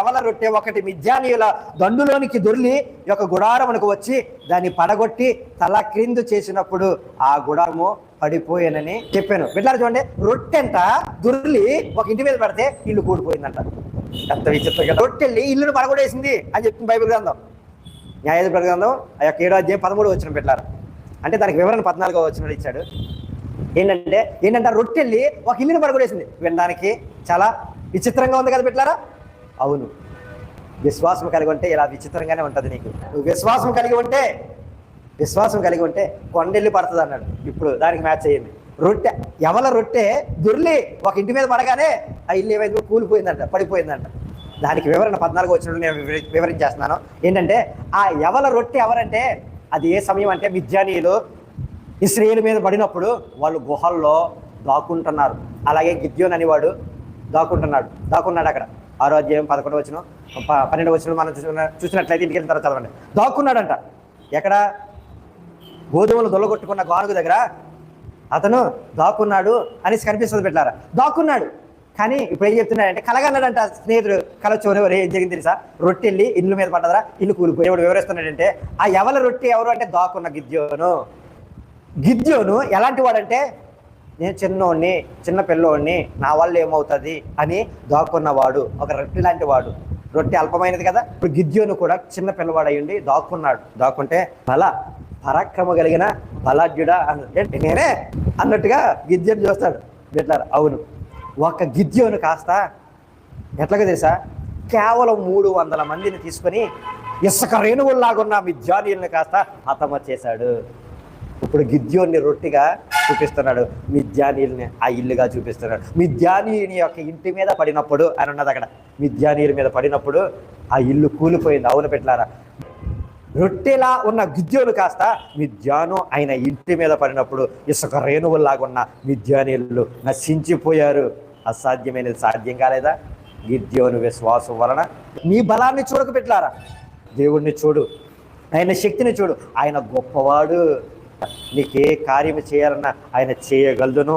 ఎవల రొట్టె ఒకటి మిథ్యానీయుల దండులోనికి దొర్లి యొక్క గుడారమునకు వచ్చి దాన్ని పడగొట్టి తల క్రిందు చేసినప్పుడు ఆ గుడారము పడిపోయానని చెప్పాను. బిడ్డారు చూడండి రొట్టెంట దుర్లి ఒక ఇంటి మీద పడితే ఇల్లు కూడిపోయిందంట. ఎంత విచిత్రంగా రొట్టెల్లి ఇల్లును పడగొట్టేసింది అని చెప్తుంది బైబిల్ గ్రంథం. న్యాయాధిపతి గ్రంథం ఆ యొక్క ఏడో అధ్యాయం పదమూడు వచ్చిన పెట్టారు అంటే దానికి వివరణ పద్నాలుగో వచ్చిన ఇచ్చాడు. ఏంటంటే ఏంటంటే రొట్టెల్లి ఒక ఇల్లుని పడగొట్టేసింది. వినడానికి చాలా విచిత్రంగా ఉంది కదా పెట్టారా అవును. విశ్వాసం కలిగి ఉంటే ఇలా విచిత్రంగానే ఉంటుంది నీకు. నువ్వు విశ్వాసం కలిగి ఉంటే విశ్వాసం కలిగి ఉంటే కొండెల్లి పడుతుంది అన్నాడు. ఇప్పుడు దానికి మ్యాచ్ అయ్యింది రొట్టె ఎవల రొట్టె దుర్లి ఒక ఇంటి మీద పడగానే ఆ ఇల్లు ఏమైంది కూలిపోయిందంట పడిపోయిందంట. దానికి వివరణ పద్నాలుగు వచ్చినప్పుడు నేను వివరించేస్తున్నాను. ఏంటంటే ఆ ఎవల రొట్టె ఎవరంటే అది ఏ సమయం అంటే మిథ్యానీయులు ఇస్రాయేల్ మీద పడినప్పుడు వాళ్ళు గుహల్లో దాక్కుంటున్నారు. అలాగే గిద్యోన్ అనేవాడు దాక్కుంటున్నాడు దాక్కున్నాడు అక్కడ. ఆరో అధ్యాయం పదకొండు వచ్చిన పన్నెండు వచ్చిన మనం చూసిన చూసినట్లయితే ఇంటికి వెళ్ళిన తర్వాత చదవండి. దాక్కున్నాడంట. ఎక్కడ? గోధుమలు దొల్లగొట్టుకున్న గానుగు దగ్గర అతను దాక్కున్నాడు అనేసి కనిపిస్తుంది పెట్టారా దాక్కున్నాడు. కానీ ఇప్పుడు ఏం చెప్తున్నాడంటే కలగన్నాడంట స్నేహితుడు. కల ఏం జరిగింది తెలుసా? రొట్టెల్లి ఇల్లు మీద పడ్డదరా ఇల్లు కూలిపోయి ఎవడు వివరిస్తున్నాడంటే ఆ ఎవల రొట్టె ఎవరు అంటే దాక్కున్న గిద్యోను. గిద్యోను ఎలాంటి వాడంటే నేను చిన్నోడిని చిన్న పిల్లోడిని నా వల్ల ఏమవుతుంది అని దాక్కున్నవాడు ఒక రొట్టె లాంటి వాడు. రొట్టె అల్పమైనది కదా? ఇప్పుడు గిద్యోను కూడా చిన్న పిల్లవాడు అయ్యుండి దాక్కున్నాడు. దాక్కుంటే బల పరాక్రమ కలిగిన బలాఢ్యుడా అన్న నేనే అన్నట్టుగా గిద్యోను చూస్తాడు. బిడ్డారు అవును. ఒక గిద్యోను కాస్త ఎట్లాగో తెలుసా? కేవలం మూడు వందల మందిని తీసుకొని ఇసుక రేణువుల్లాగున్న మిథ్యానీయుల్ని కాస్త హతమ చేశాడు. ఇప్పుడు గిద్యోన్ని రొట్టిగా చూపిస్తున్నాడు. మిథ్యానీయుల్ని ఆ ఇల్లుగా చూపిస్తున్నాడు. మిథ్యానీయుని యొక్క ఇంటి మీద పడినప్పుడు అని ఉన్నది అక్కడ మిథ్యానీయుల మీద పడినప్పుడు ఆ ఇల్లు కూలిపోయింది. అవును పెట్టారా రొట్టెలా ఉన్న గిద్యోలు కాస్త మిథ్యాను ఆయన ఇంటి మీద పడినప్పుడు ఇసుక రేణువుల్లాగున్న మిథ్యానీయులు నశించిపోయారు. అసాధ్యమైనది సాధ్యం కాలేదా? గిద్యోను విశ్వాసం వలన నీ బలాన్ని చూడక పెట్టారా దేవుణ్ణి చూడు. ఆయన శక్తిని చూడు. ఆయన గొప్పవాడు. నీకే కార్యం చేయాలన్నా ఆయన చేయగలదును.